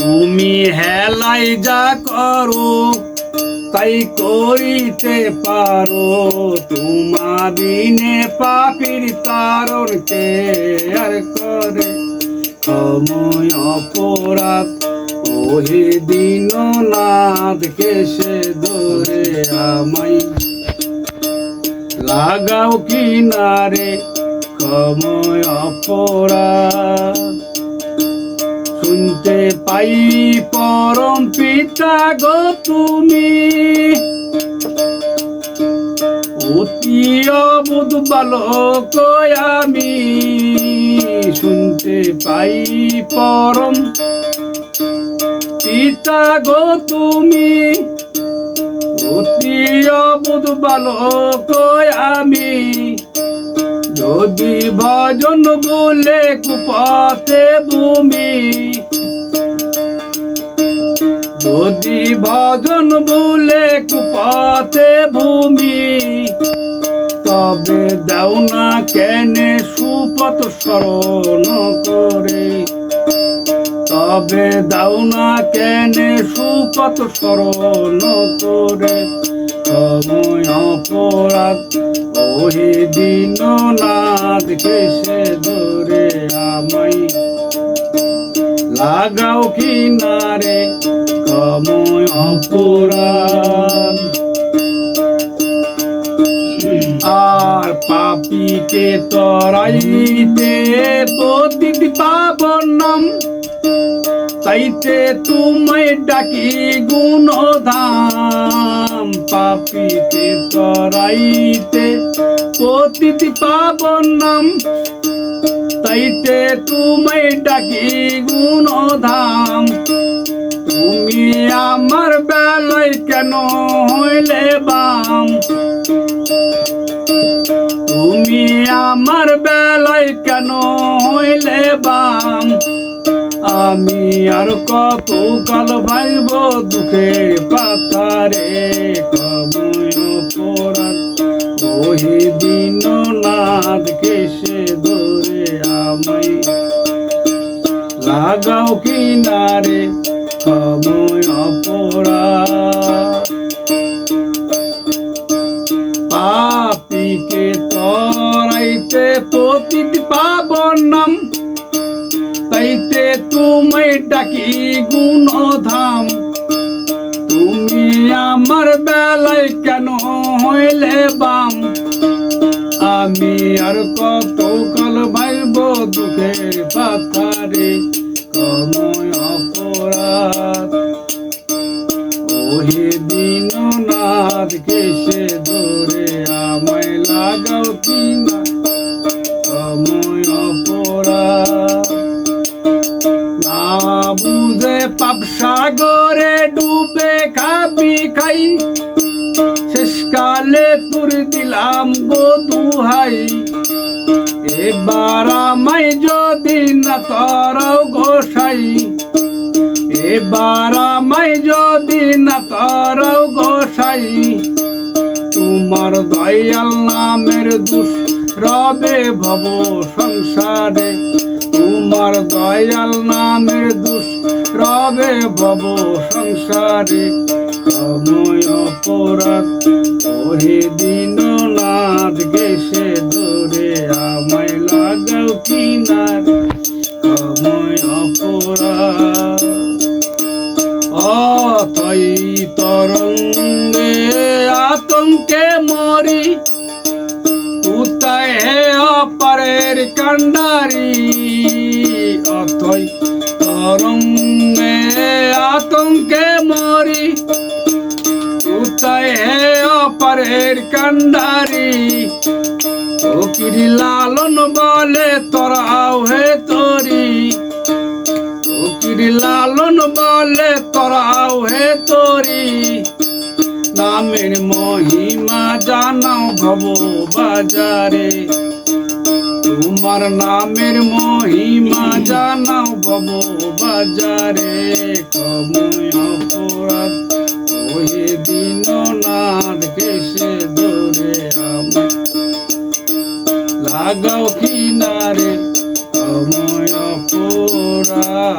তুমি হেলাই যা করো, তাই করিতে পারো, তোমার দিনে পাপির তারণ কে আর করে? সময় অপরাধ, ওহে দিন নাথ কেসে ধরে আমাই লাগাও কিনারে, সময় অপরাধ। শুনতে পাই, পরম পিতা গো তুমি। অতি অবুধ বালক আমি। শুনতে পাই, পরম পিতা গো তুমি। অতি অবুধ বালক আমি। যদি ভজন বলে কুপথে ভূমি, যদি ভজন বলে কুপথে ভূমি, তবে দাও না কেনে সুপথ স্মরণ করে। তবে দাও না কেনে সুপথ স্মরণ করে। সময় অপরাধ। ওহে দিন নাথ কেসে ধরে আমায়। লাগাও কিনারে সময় অপরাধ। আর পাপিকে তরাইতে প্রতিটি পাবনম তাইতে তোমায় ডাকি গুণধাম, পাপিতে তরাইতে প্রতিটি পাবনম তাইতে তোমায় ডাকি গুণধাম, তুমি আমার বেলায় কেন হইলে বাম? তুমি আমার বেলায় কেন হইলে বাম? আমি আর কত কাল ভাইব দুঃখে পাতারে পরাণ ওহে দিন নাদ কেসে ধরে আমায়। লাগাও কিনারে কময় অপরাধ। পাপিকে তরাইতে প্রতিটি পাবন নাম তাইতে তুমি ডাকি গুণধাম। তুমি আমার বেলায় কেন হইলে বাম? আমি আর কত কাল ভাইব দুঃখের পাতারে কময় অপরাধ। ওহে দিন নাথ কেসে ধরে আমায় লাগাও কিনা? পাপ সাগরে ডুবে খাবি খাই। শেষকালে তোর দিলাম গো দুহাই। এবার আমায় যদি না তরাও গোসাই। এবার আমায় যদি না তরাও গোসাই। তোমার দয়াল নামের দুষ রবে ভব সংসারে। তোমার দয়াল নামের রবে ভব সংসারে সময় অপরাধ, ওহে দিন নাথ গেছে ধরে আমায় লাগাও কিনার সময় অপরাধ। অতই তরঙ্গে আতঙ্কে মরি হে অপারের কান্ডারি অতই তরঙ্গে আতঙ্কে মরি। কোথায় হে অপারের কান্ডারি। ফকিরি লালন বলে তোরাও হে তরি। ফকিরি লালন বলে তোরাও হে তরি। নামের মহিমা জানাও ভব বাজারে তোমার নামের মহিমা ভব বাজারে কময় অপরাধ। ওহে দিন নাদ কেসে দৌড়ে আমার লাগাও কিনারে সময় অপরাধ।